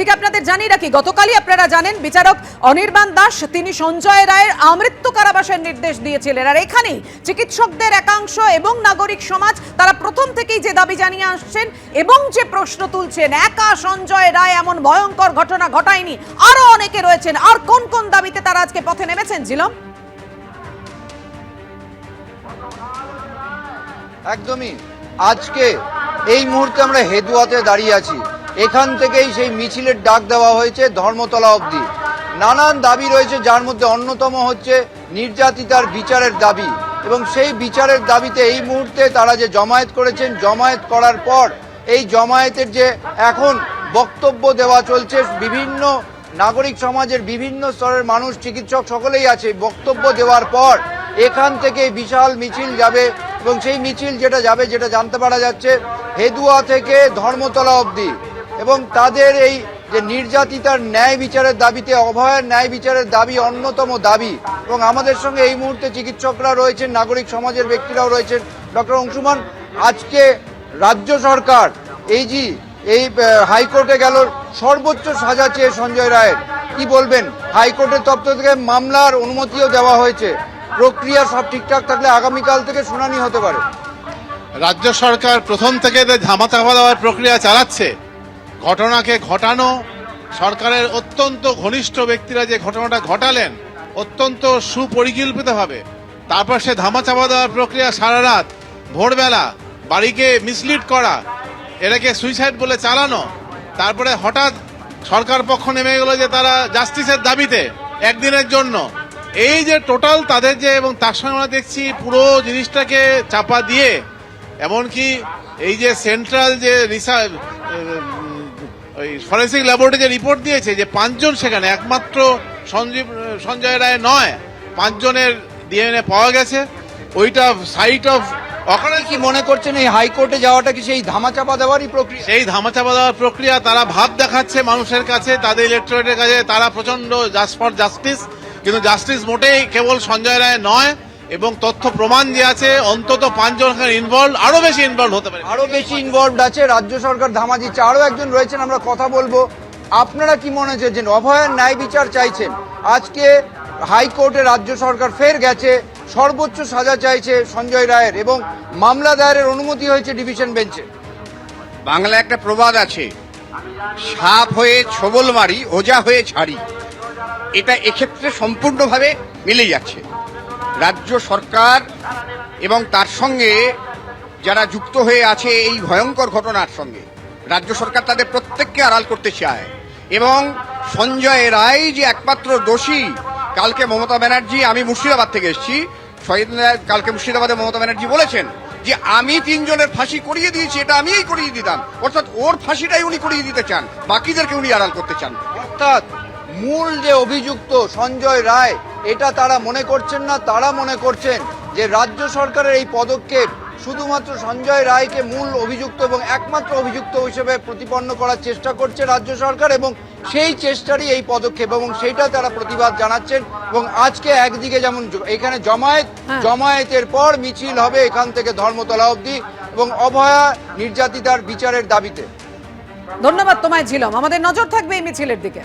এদিকে আপনাদের জানিয়ে রাখি, গতকালই আপনারা জানেন বিচারক অনির্বাণ দাস, তিনি সঞ্জয় রায়ের আমৃত্যু কারাবাসের নির্দেশ দিয়েছিলেন। আর এখানেই চিকিৎসকদের একাংশ এবং নাগরিক সমাজ, তারা প্রথম থেকেই যে দাবি জানিয়ে আসছেন এবং যে প্রশ্ন তুলছেন, একা সঞ্জয় রায় এমন ভয়ঙ্কর ঘটনা ঘটায়নি। আরও অনেকে রয়েছেন। আর কোন কোন দাবিতে তারা আজকে পথে নেমেছেন জিলম একদমই। আজকে এই মুহূর্তে আমরা হেদুয়াতে দাঁড়িয়ে আছি। এখান থেকেই সেই মিছিলের ডাক দেওয়া হয়েছে ধর্মতলা অবধি। নানান দাবি রয়েছে, যার মধ্যে অন্যতম হচ্ছে নির্যাতিতার বিচারের দাবি। এবং সেই বিচারের দাবিতে এই মুহূর্তে তারা যে জমায়েত করেছেন, জমায়েত করার পর এই জমায়েতের যে এখন বক্তব্য দেওয়া চলছে, বিভিন্ন নাগরিক সমাজের বিভিন্ন স্তরের মানুষ, চিকিৎসক সকলেই আছে, বক্তব্য দেওয়ার পর এখান থেকে বিশাল মিছিল যাবে। এবং সেই মিছিল যেটা যাবে, যেটা জানতে পারা যাচ্ছে, হেদুয়া থেকে ধর্মতলা অবধি। এবং তাদের এই যে নির্যাতিতার ন্যায় বিচারের দাবিতে, অভয়ের ন্যায় বিচারের দাবি অন্যতম দাবি। এবং আমাদের সঙ্গে এই মুহূর্তে চিকিৎসকরা রয়েছেন, নাগরিক সমাজের ব্যক্তিরাও রয়েছেন। ডক্টর অংশুমান, আজকে রাজ্য সরকার এই যে এই হাইকোর্টে গেল, সর্বোচ্চ সাজা চেয়ে সঞ্জয় রায়ের। কি বলবেন? হাইকোর্টের তত্ত্ব থেকে মামলার অনুমতিও দেওয়া হয়েছে। প্রক্রিয়া সব ঠিকঠাক থাকলে আগামীকাল থেকে শুনানি হতে পারে। রাজ্য সরকার প্রথম থেকে ধামাচাপা দেওয়ার প্রক্রিয়া চালাচ্ছে ঘটনাকে ঘটানো, সরকারের অত্যন্ত ঘনিষ্ঠ ব্যক্তিরা যে ঘটনাটা ঘটালেন, অত্যন্ত সুপরিকল্পিতভাবে। তারপর সে ধামাচাপা দেওয়ার প্রক্রিয়া সারা রাত, ভোরবেলা বাড়িকে মিসলিড করা, এটাকে সুইসাইড বলে চালানো, তারপরে হঠাৎ সরকার পক্ষ নেমে গেল যে তারা জাস্টিসের দাবিতে একদিনের জন্য। এই যে টোটাল তাদের যে এবং তার সঙ্গে আমরা দেখছি পুরো জিনিসটাকে চাপা দিয়ে, এমনকি এই যে সেন্ট্রাল যে রিসার্চ ওই ফরেন্সিক ল্যাবরেটরি রিপোর্ট দিয়েছে যে পাঁচজন সেখানে একমাত্র সঞ্জীব সঞ্জয় রায় নয় পাঁচজনের ডিএনএ পাওয়া গেছে। ওইটা সাইট অফ ওখানে কি মনে করছেন এই হাইকোর্টে যাওয়াটা কি সেই ধামাচাপা দেওয়ারই প্রক্রিয়া? সেই ধামাচাপা দেওয়ার প্রক্রিয়া তারা ভাব দেখাচ্ছে মানুষের কাছে তাদের ইলেকট্রেটের কাছে তারা প্রচণ্ড জাস্ট ফর জাস্টিস কিন্তু জাস্টিস মোটেই কেবল সঞ্জয় রায় নয় এবং তথ্য প্রমাণ যে আছে অন্তত পাঁচজন ইনভলভ আরও বেশি ইনভলভ হতে পারে। আরও বেশি ইনভলভড আছে রাজ্য সরকার ধামা দিচ্ছে। আরও একজন রয়েছেন আমরা কথা বলব। আপনারা কি মনে হচ্ছে অভয়ের ন্যায় বিচার চাইছেন। আজকে হাইকোর্টে রাজ্য সরকার ফের গেছে সর্বোচ্চ সাজা চাইছে সঞ্জয় রায়ের এবং মামলা দায়েরের অনুমতি হয়েছে ডিভিশন বেঞ্চে। বাংলা একটা প্রবাদ আছে সাপ হয়ে ছবল মারি ওজা হয়ে ছাড়ি এটা এক্ষেত্রে সম্পূর্ণভাবে মিলে যাচ্ছে। রাজ্য সরকার এবং তার সঙ্গে যারা যুক্ত হয়ে আছে এই ভয়ঙ্কর ঘটনার সঙ্গে। রাজ্য সরকার তাদের প্রত্যেককে আড়াল করতে চায়। এবং সঞ্জয় রায় যে একমাত্র দোষী, কালকে মমতা ব্যানার্জি, আমি মুর্শিদাবাদ থেকে এসেছি কালকে মুর্শিদাবাদে মমতা ব্যানার্জি বলেছেন যে, আমি তিনজনের ফাঁসি করিয়ে দিয়েছি, এটা আমিই করিয়ে দিতাম। অর্থাৎ ওর ফাঁসিটাই উনি করিয়ে দিতে চান, বাকিদেরকে উনি আড়াল করতে চান। অর্থাৎ মূল যে অভিযুক্ত সঞ্জয় রায় এটা তারা মনে করছেন না তারা মনে করছেন যে রাজ্য সরকারের এই পদক্ষেপ শুধুমাত্র সঞ্জয় রায়কে মূল অভিযুক্ত এবং একমাত্র অভিযুক্ত হিসেবে প্রতিপন্ন করার চেষ্টা করছে রাজ্য সরকার এবং সেই চেষ্টারই এই পদক্ষেপ এবং সেইটা তারা প্রতিবাদ জানাচ্ছেন এবং আজকে একদিকে যেমন এখানে জমায়েত হ্যাঁ। জমায়েতের পর মিছিল হবে এখান থেকে ধর্মতলা অবধি এবং অভয়া নির্যাতিতার বিচারের দাবিতে। ধন্যবাদ তোমায় ঝিলম। আমাদের নজর থাকবে এই মিছিলের দিকে।